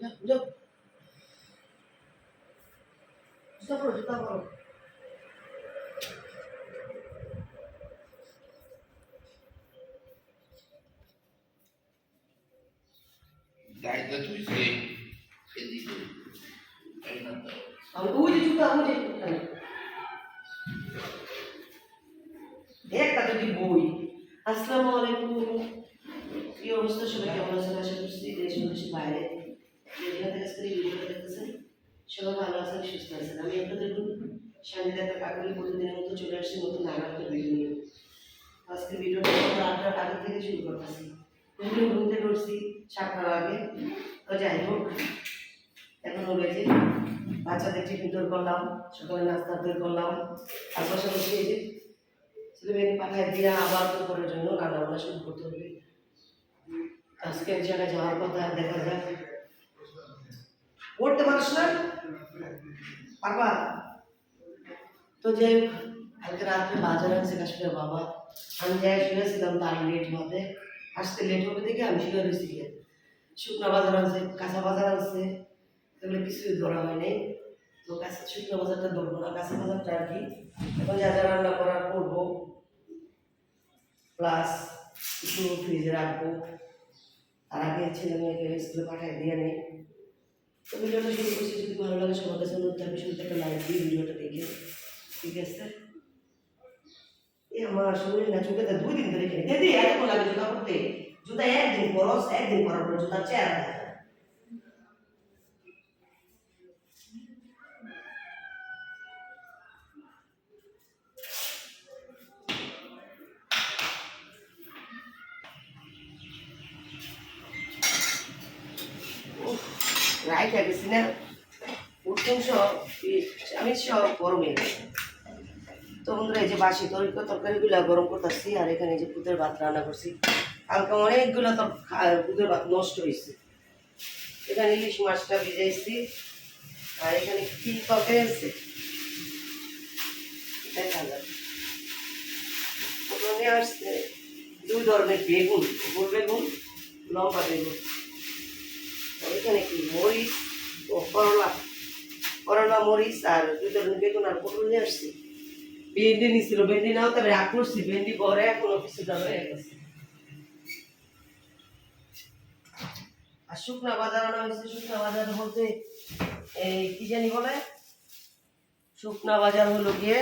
যাও যাও জুতা পরো জুতা পরো দায়িত্ব তুই সে সেদিকে তাই না তো আমি ওই যে জুতা ওই যে জুতা একটা যদি বই আসসালামু আলাইকুম কি অবস্থা সবাই কেমন আছেন আশা করছি দেশ ও যেখান থেকে এই ভিডিওটা দেখতেছেন। সবাই ভালো আছেন, সুস্থ আছেন। আমি দেখুন শান্তিতে একটা কাকুরি প্রতিদিনের মতো চলে আসছি নতুন আর একটা ভিডিও নিয়ে। আজকের ভিডিওটা আটটার আগে থেকে শুরু করতেছি। ঘুমে ঘুম থেকে উঠছি সাতটার আগে। তো যাই হোক, এখন এই বাচ্চাদের টিফিন তৈরি করলাম, সকালে নাস্তা তৈরি করলাম। তার পাশাপাশি এই যে ছেলে মেয়ে পাঠায় দিয়ে আবার দুপুরের জন্য রান্না বান্না শুরু করতে হবে। আজকে যাওয়ার কথা, দেখা যাক। পড়তে পারিস না? পারবা? তো যাই হোক, কালকে রাত্রে বাজার আছে কাশ্মীরের বাবা, আমি যাই শুনেছিলাম তার লেট হবে আসতে লেট হবে দেখে আমি শুনে রয়েছি শুকনো বাজার আছে, কাঁচা বাজার আছে, এগুলো কিছুই ধরা হয় নাই। তো কাঁচা শুকনো বাজারটা ধরবো না, কাঁচা বাজারটা আর কি। এখন যা যা রান্না করার করব। প্লাস কিছু ফ্রিজে রাখব। তার আগে ছেলে মেয়েকে স্কুলে পাঠিয়ে দিয়ে নেই তো শুরু করছি যদি ভালো লাগে সবার কাছে অনুরোধ থাকবে থেকে লাইক দিয়ে ভিডিওটা দেখে ঠিক আছে? এ আমার শরীর না, চোখে দুই দিন ধরে দিদি এত লাগে জুতা জুতা একদিন পরস, একদিন পরার পর জুতা চেয়ার রাইট গেছি না। উঠুন সব আমি সব গরমে তো বন্ধুরা, এই যে বাসি তরকারি তরকারিগুলো গরম করতেছি, আর এখানে যে পুতের ভাত রান্না করছি। কালকে অনেকগুলো তোর পুতের ভাত নষ্ট হয়েছে এখানে ইলিশ মাছটা ভিজাইছি। আর এখানে কি তরকারি আছে দেখা আসছে দুই ধরনের বেগুন, গোল বেগুন, লম্বা বেগুন। এখানে কি? মরিচ ও করলা। করলা, মরিচ আর বেগুন আর পটল নিয়ে আসছি। ভেন্ডি নিছিল, ভেন্ডি নাও, তবে করছি। ভেন্ডি পরে এখনও গেছে। আর শুকনা বাজার আনা হয়েছে, শুকনা বাজার বলতে এই কি জানি বলে? শুকনা বাজার হলো গিয়ে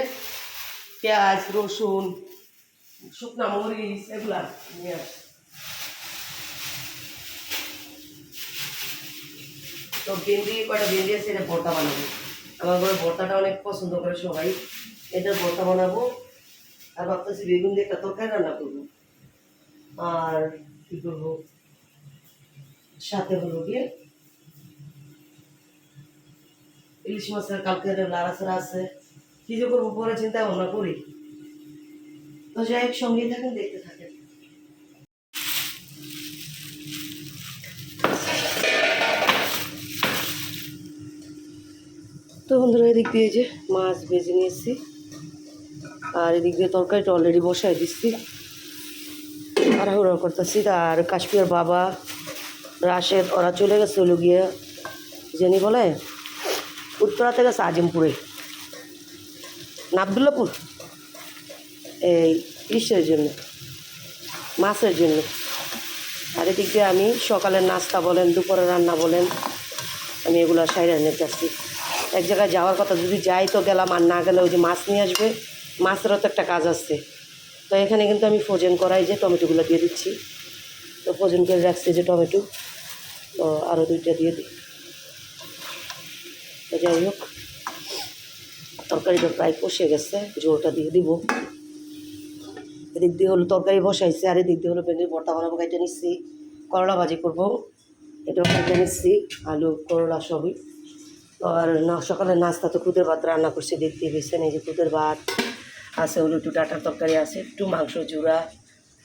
পেঁয়াজ, রসুন, শুকনা মরিচ এগুলা নিয়ে আসছে। তো ভেন্ডি কয়টা? ভেন্ডি আছে, এটা ভর্তা বানাবো। আমার ঘরে ভর্তাটা অনেক পছন্দ করে সবাই। এটা ভর্তা বানাবো। আর ভাবতেছি বেগুন দিয়ে একটা তরকারি রান্না করব। আর কি করব? সাথে হলো গিয়ে ইলিশ মাছের কালকে লাড়াছাড়া আছে। কি যে করব, পরে চিন্তা ভাবনা করি। তো যাই সঙ্গে থাকেন, দেখতে থাকেন। এদিক দিয়ে যে মাছ ভেজে নিয়েছি। আর এদিক দিয়ে তরকারিটা অলরেডি বসাই দিচ্ছি। তাড়াহুড়ো করতেছি। আর কাশ্মীর বাবা রাশেদ, ওরা চলে গেছে হলো গিয়ে, জেনি বলে, উত্তরাতে গেছে আজিমপুরে। না আবদুল্লাপুর এই ইসের জন্য, মাছের জন্য। আর এদিক দিয়ে আমি সকালের নাস্তা বলেন দুপুরের রান্না বলেন, আমি এগুলো সাইরানের যাচ্ছি। এক জায়গায় যাওয়ার কথা যদি যাই তো গেলাম আর না গেলে ওই যে মাছ নিয়ে আসবে, মাছেরও তো একটা কাজ আসছে তো এখানে কিন্তু আমি ফ্রোজেন করাই যে টমেটোগুলো দিয়ে দিচ্ছি। তো ফ্রোজেন করে রাখছি যে টমেটো। তো আরও দুইটা দিয়ে দিই। তো যাই হোক, তরকারিটা প্রায় কষে গেছে, ঝোলটা দিয়ে দিব। এদিক দিয়ে হলো তরকারি বসাইছে, আর এদিক দিয়ে হলো ভেন্ডির ভর্তা বানাবো কেটে নিচ্ছি। করলা ভাজি করব, এটাও কেটে নিচ্ছি, আলু, করলা সবই। আর সকালে নাস্তা তো খুদের ভাত রান্না করছি দেখতে পেয়েছেন এই যে খুদের ভাত, আছে হলো একটু ডাটার তরকারি আছে, একটু মাংস জুড়া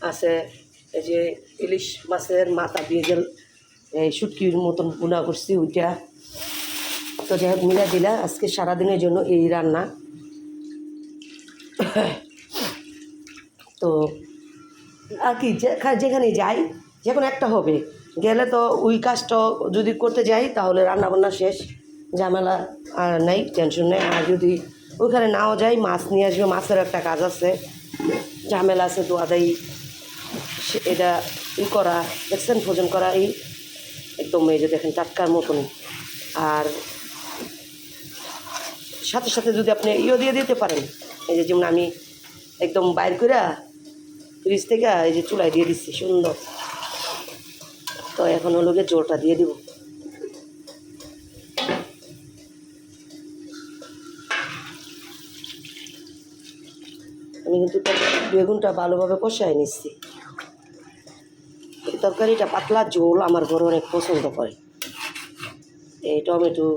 আছে এই যে ইলিশ মাছের মাথা দিয়ে যে এই শুটকির মতন গুণা করছি ওইটা। তো যাই হোক, মিলা দিলা, আজকে সারাদিনের জন্য এই রান্না। তো আর কি যেখা- যেখানে যাই যে কোনো একটা হবে। গেলে তো ওই কাজটা যদি করতে যাই, তাহলে রান্না বান্না শেষ। ঝামেলা আর নাই টেনশন নেই। আর যদি ওইখানে নাও যাই, মাছ নিয়ে আসবে, মাছের একটা কাজ আছে। ঝামেলা আছে সে- এটা ই করা, দেখছেন, ভোজন করা, এই একদম এই যে দেখেন, টাটকার মতন। আর সাথে সাথে যদি আপনি ইয়ে দিয়ে দিতে পারেন। এই যে যেমন আমি একদম বাইর করে ফ্রিজ থেকে এই যে চুলায় দিয়ে দিচ্ছি সুন্দর। তো এখন হলো গিয়ে জোরটা দিয়ে দিব। আমি কিন্তু বেগুনটা ভালোভাবে কষাই নিচ্ছি। তরকারিটা পাতলা ঝোল আমার ঘরে অনেক পছন্দ করে। এই টমেটো,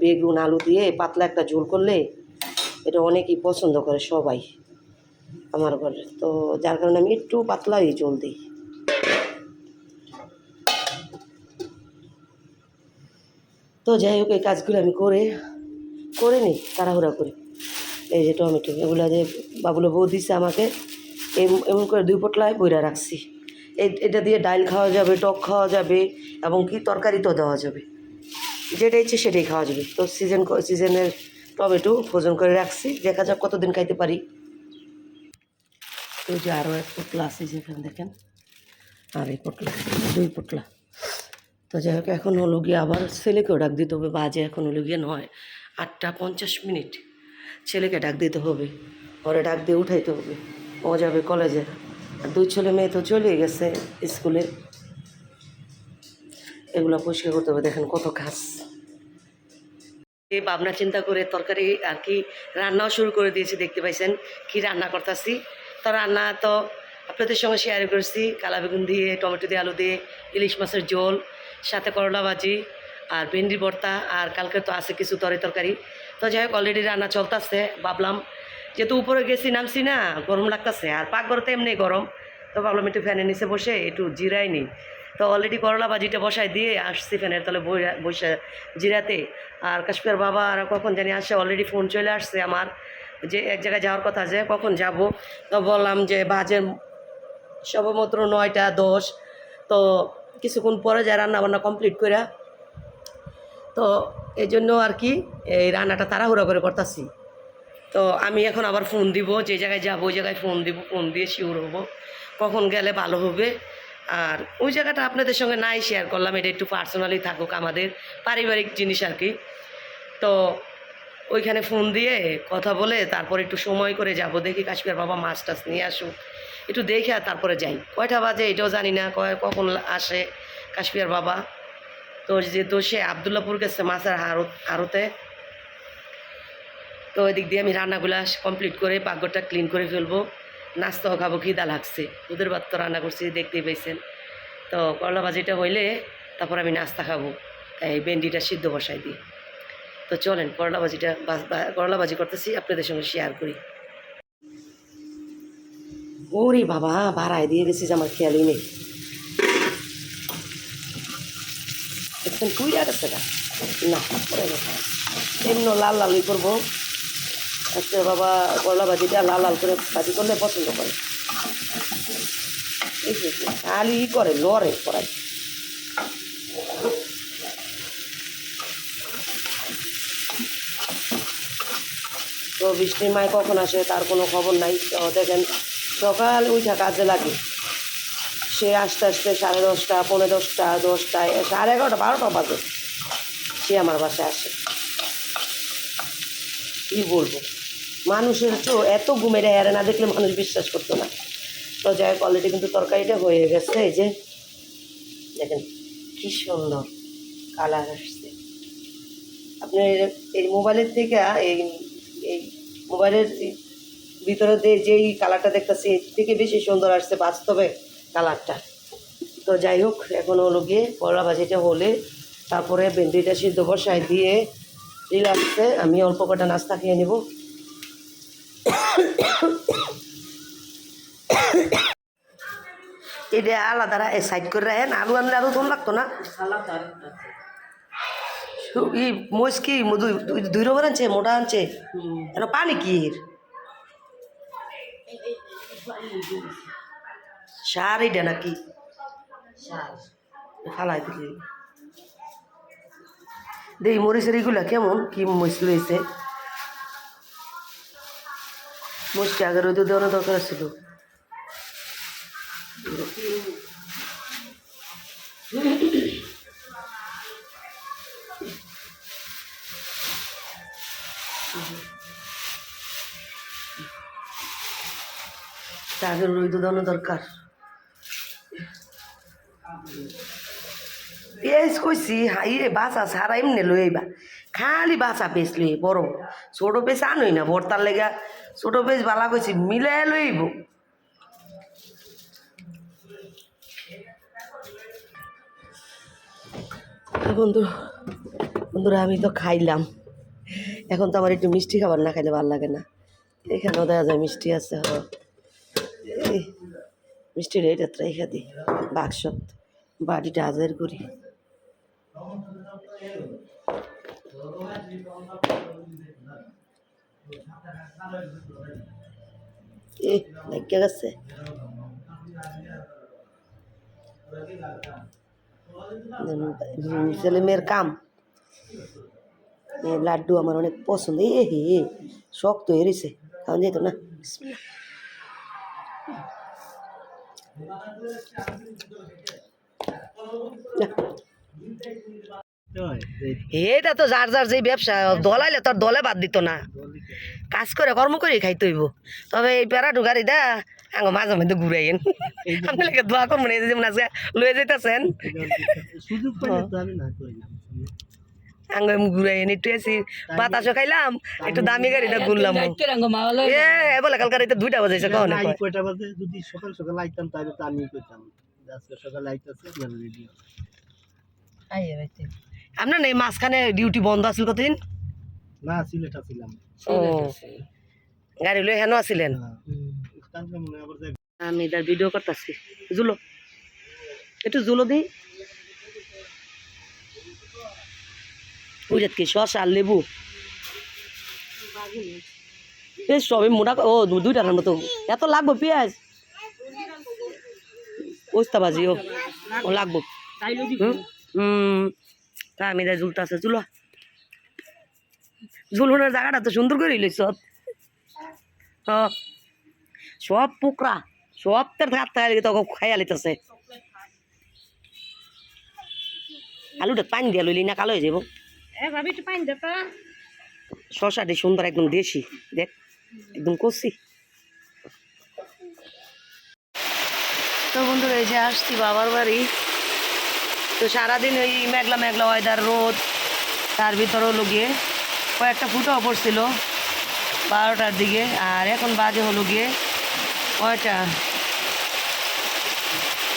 বেগুন, আলু দিয়ে পাতলা একটা ঝোল করলে এটা অনেকেই পছন্দ করে সবাই আমার ঘরে। তো যার কারণে আমি একটু পাতলাই ঝোল দিই। তো যাই হোক, এই কাজগুলো আমি করে করে নিই, তাড়াহুড়া করি। এই যে টমেটো, এগুলো যে বাবুলো বউ দিছে আমাকে, এম- এমন করে দুই পটলায় বইরা রাখছি। এটা দিয়ে ডাল খাওয়া যাবে, টক খাওয়া যাবে, এবং কি তরকারি তো দেওয়া যাবে। যেটা ইচ্ছে সেটাই খাওয়া যাবে। তো সিজন সিজনের টমেটো ভোজন করে রাখছি। দেখা যাক কতদিন খাইতে পারি। তো যে আরও এক পোটলা আছে যেখানে দেখেন। আর এই পোটলা, দুই পোটলা। তো যাই হোক, এখন হলো গিয়ে আবার ছেলেকেও ডাক দিতে হবে। বাজে এখন হলো গিয়ে নয় আটটা পঞ্চাশ মিনিট। ছেলেকে ডাক দিতে হবে ওরে ডাক দিয়ে উঠাইতে হবে। ও যাবে কলেজে আর দুই ছেলে মেয়ে তো চলে গেছে স্কুলে। এগুলো পরিষ্কার করতে হবে, দেখেন কত ঘাস এই ভাবনা চিন্তা করে তরকারি আর কি রান্নাও শুরু করে দিয়েছি, দেখতে পাইছেন কি রান্না করতেছি। তো রান্না তো আপনাদের সঙ্গে শেয়ার করেছি, কালা বেগুন দিয়ে, টমেটো দিয়ে, আলু দিয়ে, ইলিশ মাছের ঝোল, সাথে করলা ভাজি, আর ভেন্ডি ভর্তা, আর কালকে তো আছে কিছু তরি তরকারি। তো যাই হোক অলরেডি রান্না চলতেছে, ভাবলাম যেহেতু উপরে গেছি, নামছি না, গরম লাগতেছে, আর পাকঘরে তো এমনি গরম, তো ভাবলাম একটু ফ্যানের নিচে বসে একটু জিরাই নিই। তো অলরেডি করলা ভাজিটা বসাই দিয়ে আসছি ফ্যানের তলে বসে জিরাতে। আর কাশ্মীর বাবা আর কখন জানি আসে অলরেডি ফোন চলে আসছে আমার, যে এক জায়গায় যাওয়ার কথা যে কখন যাব। তো বললাম যে বাজে সবেমাত্র নয়টা দশ, তো কিছুক্ষণ পরে যায় রান্না বান্না কমপ্লিট করে তো এই জন্য আর কি এই রান্নাটা তাড়াহুড়া করে করতেছি। তো আমি এখন আবার ফোন দিব, যে জায়গায় যাব ওই জায়গায় ফোন দিব, ফোন দিয়ে শিওর হব কখন গেলে ভালো হবে। আর ওই জায়গাটা আপনাদের সঙ্গে নাই শেয়ার করলাম, এটা একটু পার্সোনালি থাকুক আমাদের, পারিবারিক জিনিস আর কি। তো ওইখানে ফোন দিয়ে কথা বলে তারপর একটু সময় করে যাব, দেখি কাশ্মীর বাবা মাছ টাছ নিয়ে আসুক। একটু দেখে আর তারপরে যাই। কয়টা বাজে এটাও জানি না, কয়, কখন আসে কাশ্মীর বাবা? তো যেহেতু সে আবদুল্লাপুর গেছে মাছের হারত আড়তে তো ওই দিক দিয়ে আমি রান্নাগুলা কমপ্লিট করে পাকঘরটা ক্লিন করে ফেলব। নাস্তাও খাব, খিদা লাগছে। দুধের ভাত তো রান্না করছি, দেখতেই পাইছেন। তো করলা ভাজিটা হইলে তারপর আমি নাস্তা খাব। এই ভেন্ডিটা সিদ্ধ বসাই দিই। তো চলেন, করলা ভাজিটা করলা ভাজি করতেছি, আপনাদের সঙ্গে শেয়ার করি। ওরে বাবা ভাড়ায় দিয়ে গেছিস আমার খেয়ালই নেই। দেখছেন তুই আর গেছে গা? না, পরে গেছে এমন লাল লালই করব। আজকে বাবা করলা ভাজিটা লাল লাল করে ভাজি করলে পছন্দ করে। খালি ই করে, লড়ে করাই তো বৃষ্টির মায় কখন আসে তার কোনো খবর নাই। তো দেখেন, সকাল উঠা কাজে লাগে। সে আস্তে আস্তে সাড়ে দশটা, পৌনে দশটা, দশটায় সাড়ে এগারোটা, বারোটা বাজে। সে আমার বাসায় আসে। কী বলব? মানুষের তো এত ঘুমের হেরে না দেখলে মানুষ বিশ্বাস করতো না। তো যাই অলরেডি কিন্তু তরকারিটা হয়ে গেছে এই যে। দেখেন, কি সুন্দর কালার আসছে। আপনি এই মোবাইলের থেকে, এই এই মোবাইলের ভিতরে দিয়ে যেই কালারটা দেখতেছি, এর থেকে বেশি সুন্দর আসছে বাস্তবে। কালারটা। তো যাই হোক এখন হলো গিয়ে করলা ভাজিটা হলে তারপরে ভেন্ডিটা সিদ্ধ বসায় দিয়ে রিলাক্সে আমি অল্প কটা নাস্তা খেয়ে নেব। এটা আলাদা সাইড করে রাখেন আলু আনলে আলু তোর লাগতো না? ই মোষ কি দুই রকমের আনছে মোটা আনছে? পানি কি এর? সার এটা নাকি? ফালাই দিলি। দেখি মরিচের এগুলা কেমন? কি মরিচ লইছে মরিচটা আগে রোদে দেওয়ানো দরকার ছিল। আগে রোদ দেওয়ানো দরকার। পেঁয়াজ কইছি, হাই রে, বাসা সারা এমনি লই আইবা। খালি বাসা পেঁচ লই বড় ছোট পেঁচ আনই না ভর্তার লেগা। ছোট পেঁচ বালা কইছি মিলাই লইব বন্ধু, বন্ধুরা, আমি তো খাইলাম। এখন তো আমার একটু মিষ্টি খাবার না খাইলে ভালো লাগে না। এখানেও দেখা যায় মিষ্টি আছে, হ। মিষ্টি এত রেখে দিই বাক্সত বাড়িটা হাজার করি। লাগে গেছে। ছেলে মেয়ের কাম। লাড্ডু আমার অনেক পছন্দ। এ, হে শক্ত রয়েছে খাওয়া যেত না। বিসমিল্লাহ। এটা তো যার যার যে ব্যবসা দলাইলে তোর দলে বাদ দিত না। কাজ করে কর্ম করে খাইতে হইব। তবে এই প্যারাটু গাড়ি দা আঙ্গ মাঝে মধ্যে ঘুরাইয়েন। আপনাকে দোয়া করব না যে যেমন আজকে লয়ে যেতেছেন আঙ্গ ঘুরাইয়েন একটু এসি বাতাসও খাইলাম একটু দামি গাড়িটা ঘুরলাম। এ এ বলে কালকার এটা দুইটা বাজাইছে কখন নাই কয়টা বাজে? যদি সকাল সকাল আইতাম তাহলে তো আমি কইতাম। যে আজকে সকালে আইতাছে আপনার এই মাঝখানে ডিউটি বন্ধ আছিল কতদিন? না সিলেট ছিলাম ও গাড়ি লয়ে হেন আছিলেন? মনে হয় আমি তার ভিডিও করতেছি। জুলো। একটু জুলো দিই বুঝত কি শসা আর লেবু বেশ সবই মোটা ও দু- দুইটার মতো এত লাগবো পেঁয়াজ। ওস্তা বাজি ও। ও লাগবো। হুম? তা আমি তাই জুলতে আছে জুলো জায়গাটা তো সুন্দর করে লইছ। সব পোকরা সব তার হাত থাকে তখন খাইয়া লিতেছে আলুটা পানি দিয়া লইলি না কালো হয়ে যাব শশাটি সুন্দর একদম দেশি। দেখ একদম কষি। তো বন্ধুরা এই যে আসছি বাবার বাড়ি। তো সারাদিন ওই মেঘলা মেঘলা ওয়েদার রোদ, তার ভিতরে হলো গিয়ে কয়েকটা ফুটাও পড়ছিল বারোটার দিকে, আর এখন বাজে হলো গিয়ে কয়টা?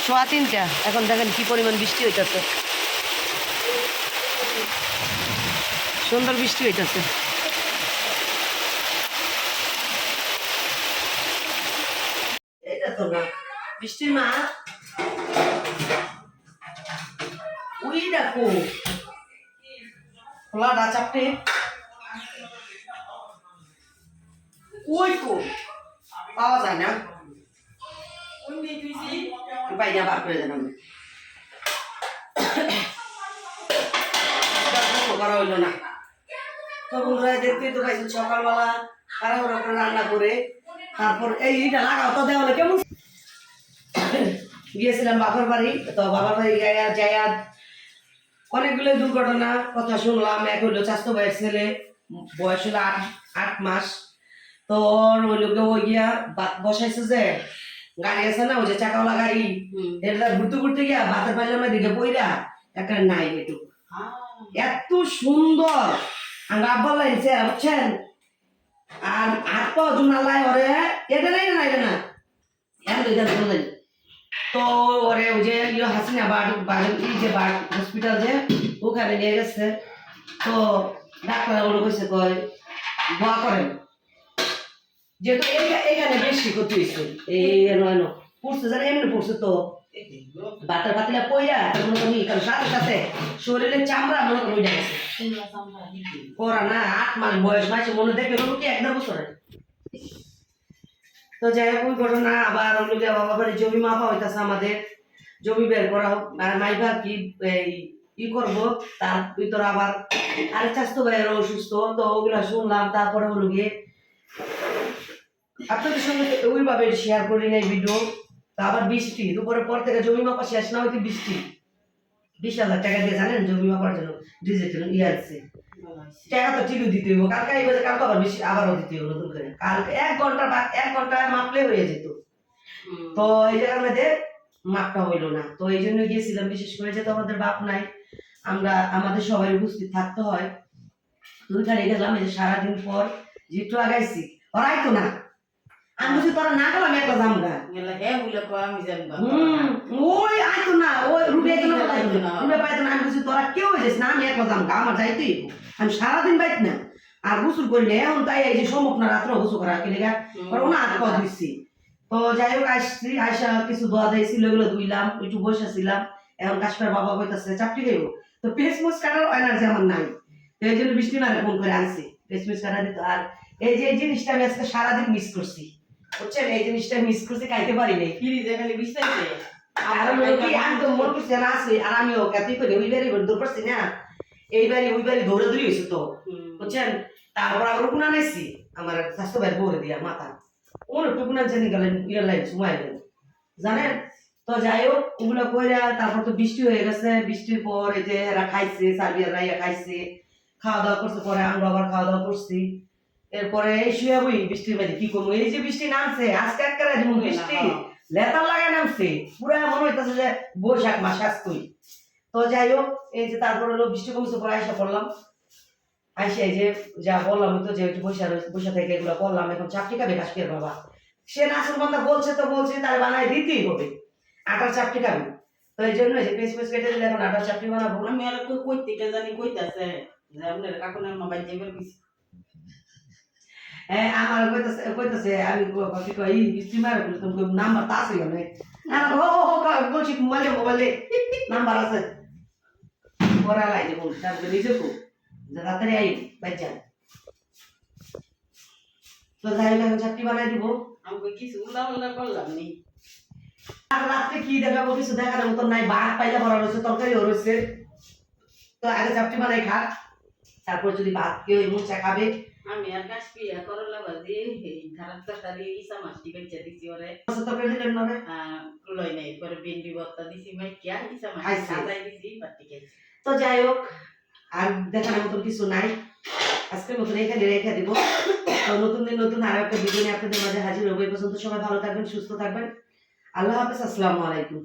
সোয়া তিনটা। এখন দেখেন কি পরিমাণ বৃষ্টি হইতেছে। সুন্দর বৃষ্টি হইতেছে। বৃষ্টির মা ওই দেখো। খোলাটা চাপটে। ওই তো, পাওয়া যায় না। পাই না, বার করে দেন আমি করা হইল না। তো বন্ধুরা দেখতেই তো পাইছেন সকালবেলা করে রান্না করে। তারপর এই ইটা লাগাও, তো দেওয়ালে কেমন? গিয়েছিলাম বাবার বাড়ি, তো বাবার বাড়ি যাইয়া যাইয়া অনেকগুলো দুর্ঘটনা কথা শুনলাম। এক হইল স্বাস্থ্য ভাইয়ের ছেলে বয়স হলো আট আট মাস। তো ওর ওই লোকে ওই গিয়া বসাইছে যে গাড়ি আছে না ওই যে চাকাওয়ালা গাড়ি এটা ঘুরতে ঘুরতে গিয়া ভাতের পাইলাম দিকে বইরা একটা নাই একটু এত সুন্দর। আমার আব্বা লাগছে বুঝছেন? আর হাত পা জুনালাই ওরে এটা নাই না। এটা না দুইটা বুঝলেন তো ওরে ওই যে ইয়ে হাসিনা বাড় বাড়ি এই যে বাড় হসপিটাল যে ওখানে নিয়ে গেছে। তো ডাক্তার ওরা কইছে কয় দোয়া করেন। যেহেতু এখানে বেশি ক্ষতি হয়েছে এই এনো পড়ছে জানে এমনি পড়ছে তো। বাতার পাতিলা পইরা তার মনে করি কারণ সাথে সাথে শরীরের চামড়া মনে করি উঠে গেছে। করা না আট মাস বয়স মাসে মনে দেখবে কি এক দেড় বছরের তো যাই হোক ওই ঘটনা আবার ওই লোকে বাড়ি জমি মাপা হইতাছে আমাদের। জমি বের করা হোক, আর মাইবা কি, এই, ই করব, তার ভিতর আবার আরেক স্বাস্থ্য ভাইয়ের অসুস্থ, তো ওগুলা শুনলাম, তারপরে হলো গিয়ে আপনাদের সঙ্গে ওইভাবে শেয়ার করি নাই ভিডিও তা আবার বৃষ্টি, দুপুরের পর থেকে জমি মাপা শেষ না হইতে বৃষ্টি। বিশ হাজার টাকা দিয়ে জানেন জমি মাপার জন্য ডিজিটাল ইয়ারসি টাকা তো ঠিকই দিতে হইব। কালকে এই বাজে কালকে আবার বেশি আবারও দিতে হইব নতুন করে। কালকে এক ঘণ্টা বা এক মাপলে হয়ে যেত। তো এই জায়গার মধ্যে মাপটা হইল না। তো এই জন্য গিয়েছিলাম বিশেষ করে যেহেতু আমাদের বাপ নাই আমরা আমাদের সবাই উপস্থিত থাকতে হয়। ওইখানে গেলাম এই যে সারাদিন পর যেটু আগাইছি ওরাই তো না। আমি বলছি তোরা না গেলাম একলা জামগা গেলা হে বলে কো আমি জানবা হুম, ওই আইতো না ওই রুবে আইতো না রুবে আইতো না। রুবে পাইতো না আমি বলছি তোরা কেউ যাইস না আমি আমার যাইতেই। আমি সারাদিন বাইত না আর গোসল করিলে এখন তাই এই যে সমুখ না রাত্রে গোসল করা কেলে গা আর ওনা হাত পা ধুইছি। তো যাই হোক আসছি আইসা কিছু দোয়া দিয়েছিল ওগুলো ধুইলাম একটু বসেছিলাম এখন কাশ্মীর বাবা কইতাছে চাপটি খাইব। তো পেসমুস কাটার এনার্জি আমার নাই। তো এই জন্য বৃষ্টি মারে ফোন করে আনছি। পেসমুস কাটা দিত আর এই যে এই জিনিসটা আমি আজকে সারাদিন মিস করছি। বুঝছেন? এই জিনিসটা মিস করছি খাইতে পারি নাই। ফ্রিজে খালি বিস্তারিত আর আমি তো মন করছি না আছে। আর আমিও এতই করি ওই বাড়ি দৌড় করছি না। এই বাড়ি ওই বাড়ি হয়েছে তো। বুঝছেন? তারপর আবার নাইছি আমার স্বাস্থ্য ভাই বলে দিয়া মাথা। ওর জানি গেলেন ইয়ে লাইন সুমাইলেন জানেন? তো যাই হোক ওগুলো কইরা তারপর তো বৃষ্টি হয়ে গেছে। বৃষ্টির পর এই যে এরা খাইছে সার্বিয়ার রাইয়া খাইছে। খাওয়া দাওয়া করছে পরে আমরা আবার খাওয়া দাওয়া করছি। এরপরে এই শুয়ে বই বৃষ্টির মধ্যে কি করব? এই যে বৃষ্টি নামছে আজকে একটা যেমন বৃষ্টি। লেতার লাগা নামছে। পুরা মনে হইতেছে যে বৈশাখ মাস আসতই তো যাই হোক এই যে তারপর হলো বৃষ্টি কমছে পরে আইসা পড়লাম। আইসা এই যে যা বললাম তো যে বৈশা বৈশা থেকে এগুলো করলাম এখন চাপটি খাবে কাশ্মীর বাবা। সে নাচন বান্ধা বলছে তো বলছে তার বানায় দিতেই হবে আটার চাপটি খাবে তো এই জন্য যে পিস পিস কেটে দিলে এখন আটার চাপটি বানাবো। আমি আর কই কইতে কে জানি কইতাছে যে আপনার কাকুনের মা বাইতে বের হ্যাঁ আমার কইতাছে কইতাছে আমি কই স্ট্রিমার বলে তুমি নাম্বার তা আছে না ও ও বলছি মোবাইলে মোবাইলে নাম্বার আছে। পড়া লাই তারপরে নিজে কো রাত্রে আই বাচ্চা তো যাই হোক আমি চাকরি বানাই দিব। আমি কই কিছু উল্লা উল্লা করলাম নি। আর রাত্রে কি দেখাবো কিছু দেখার মতন নাই ভাত পাইলে ভরা রয়েছে তরকারিও রয়েছে। তো আগে চাপটি বানাই খাক তারপর যদি ভাত কেউ এমন চা খাবে। আমি আর কাশ পিয়া করলা এই ধারাত তরকারি ইসা মাছটি বেচে দিছি ওরে। তরকারি দিলেন না? লই নাই পরে ভেন্ডি ভর্তা দিছি মাই কিয়া ইসা মাছ। সাজাই দিছি বাটি খাইছি। তো যাই হোক, আর দেখার মতন কিছু নাই। আজকের মতন এখানে রেখে দিব। তো নতুন দিন, নতুন আর একটা ভিডিও নিয়ে আপনাদের মাঝে হাজির হব। এই পর্যন্ত সবাই ভালো থাকবেন, সুস্থ থাকবেন। আল্লাহ হাফেজ, আসসালামু আলাইকুম।